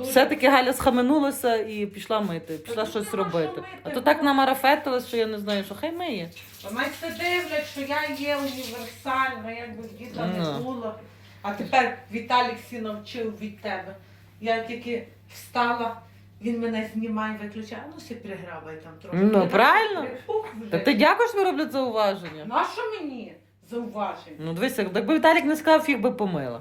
Все-таки Галя схаменулася і пішла мити, пішла щось робити. А то так намарафетилась, що я не знаю, що хай миє. Майстер дивлять, що я є універсальна, якби діда не Ну. було. А тепер Віталік всі навчив від тебе. Я тільки встала, він мене знімає, виключає, ну всі приграбай там трохи. Ну, Я так правильно. вже. Та ти дякуєш, що роблять зауваження. Ну а що мені зауважень? Ну дивися, якби Віталік не сказав, фіг би помила.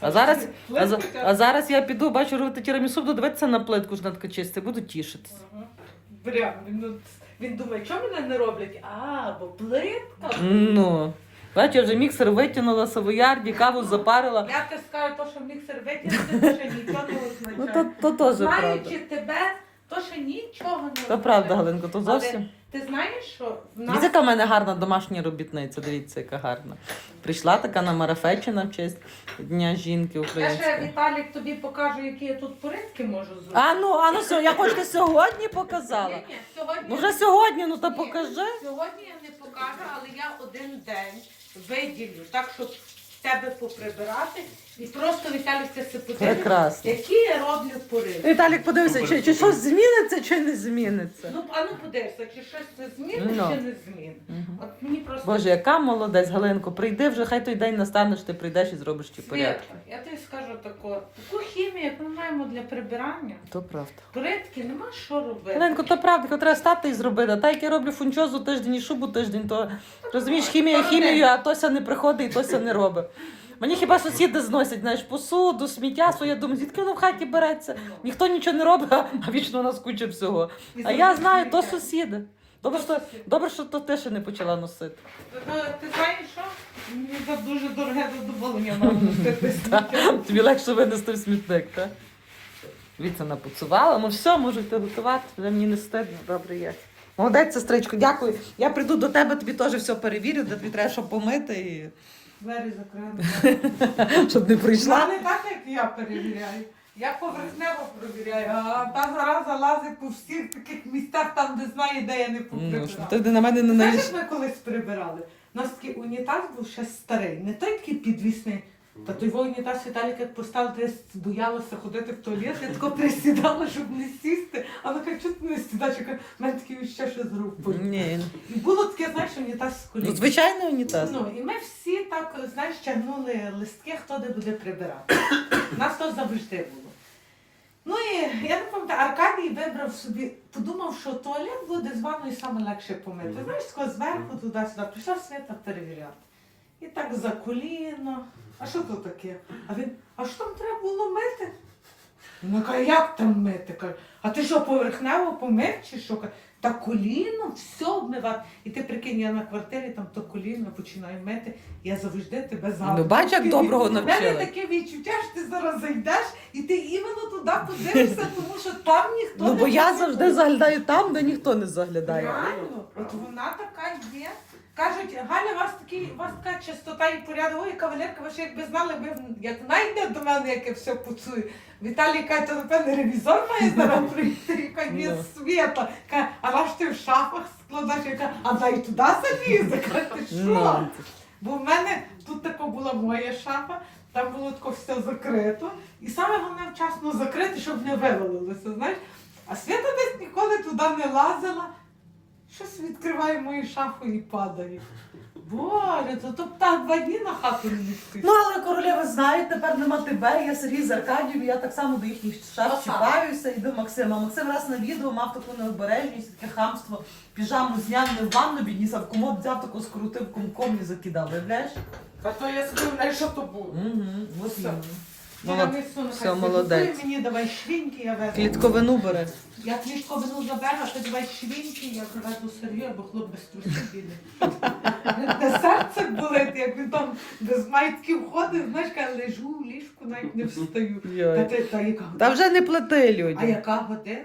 А зараз, а, за- а зараз я піду, бачу, робити тірамісу, буду дивитися на плитку, що чисти, буду тішитися. Ага. Прям, він, ну, він думає, чому мене не роблять? А, бо плитка. Ну. Бачу, я вже міксер витягнула, савоярді, каву запарила. Я ти скажу, то, що міксер витягнути, то ще нічого не Ну означає. то, то теж правда. Знаючи тебе, то ще нічого не То означає. правда, Галинко, то Але зовсім. Ти знаєш, що в нас Дивіться, яка в мене гарна домашня робітниця, дивіться, яка гарна. Прийшла така намарафечена в честь Дня жінки я ще української. Віталік тобі покажу, які я тут порядки можу зробити. А ну, а ну я хоч ти сьогодні показала. Ні, ні, сьогодні Ну вже сьогодні, ну Ні, покажи. Сьогодні я не покажу, але я один день виділю, так щоб тебе поприбирати і просто Віталік це все подивиться, Прекрасно. які я роблю пориви. Віталік, подивився, чи, чи щось зміниться, чи не зміниться. Ну, а ну подивися, чи щось це зміни, Ну. чи не зміни. Мгм. От мені просто Боже, яка молодець, Галинко, прийди вже, хай той день настане, що ти прийдеш і зробиш ті порядки. Я тобі скажу таку, таку хімію, як ми маємо для прибирання. То правда. Порядки нема що робити. Галенко, то правда, то треба стати і зробити. Та як я роблю фунчозу тиждень і шубу тиждень, то розумієш, хімія хімією, а Тося не приходить і Тося не робить. Мені хіба сусіди зносять, знаєш, посуду, сміття своє, думаю, звідки воно в хаті береться? Ніхто нічого не робить, а а вічно у нас куча всього. А я знаю, то сусіди. Добре, що, добре, що то ти ще не почала носити. Ти, знаєш що? Мені це дуже дороге задоволення мало носити сміття. Тобі легше винести в смітник, так? Віця напуцувала, ну все, можете готувати, вже мені не стидно, добре є. Молодець, сестричко, дякую. Я прийду до тебе, тобі теж все перевірю, де тобі треба що помити, і... Двері закрили. щоб не прийшла. Вона не так, як я перевіряю. Я поверхнево перевіряю, а та зараза лазить по всіх таких місцях, там, де знає, де я не Ну, поприбирала. щоб ти на мене не Знаєш, як ми колись прибирали? У нас такий унітаз був ще старий, не той такий підвісний. Та той унітаз Віталік як поставив, то я боялася ходити в туалет, я тако присідала, щоб не сісти. А вона каже, чого ти не сідаєш? Я кажу, в мене такі ще що з рук. Ні. І було таке, знаєш, унітаз з колін. Ну, звичайний унітаз. Ну, і ми всі так, знаєш, тягнули листки, хто де буде прибирати. Нас то завжди було. Ну і я не пам'ятаю, Аркадій вибрав собі, подумав, що туалет буде з ванною саме легше помити. Знаєш, тако зверху туди-сюди, прийшла свята перевіряти. І так за коліно. А що то таке? А він, а що там треба було? Вона каже, як там мити? Каже, а ти що, поверхнево помив чи що? Та коліно, все обмивати. І ти прикинь, я на квартирі там то коліно починаю мити, я завжди тебе завжди. Ну, бач, як доброго У мене навчила. таке відчуття, що ти зараз зайдеш і ти іменно туди подивишся, тому що там ніхто Ну, не бо я завжди заглядаю там, де ніхто не заглядає. Реально, от вона така є. Кажуть, Галя, у вас такий, у вас така чистота і порядок. Ой, кавалерка, ви ж якби знали, ви як знайде до мене, як я все пуцую. Віталій каже, то напевне ревізор має зараз прийти. Я кажу, ні, Ну. свята. Каже, а ваш ти в шафах складаєш? Я кажу, а дай туди залізе. Каже, ти що? Ну, Бо в мене тут така була моя шафа, там було тако все закрито. І саме головне вчасно закрити, щоб не вивалилося, знаєш. А Свята десь ніколи туди не лазила. Щось відкриває мою шафу і падає. Боже, то тобто так два дні на хату не. Ну, але королева знає, тепер нема тебе, я Сергій з Аркадією, я так само до їхніх шаф чіпаюся і до Максима. Максим раз на відео мав таку необережність, таке хамство, піжаму зняв не в ванну відніс, а в комод взяв таку скрутив комком і закидав, виявляєш? Та то я собі не що то було. Угу, ось. Молод... Все, молодець. Мені давай швіньки, я веду. Клітковину бери. Я клітковину заберу, а ти давай швіньки, я заведу Сергію, бо хлоп без трусів піде. Те серце болить, як він там без майтків ходить, знаєш, я лежу в ліжку, навіть не встаю. Та, ти, та, яка, Та вже не плати а яка година?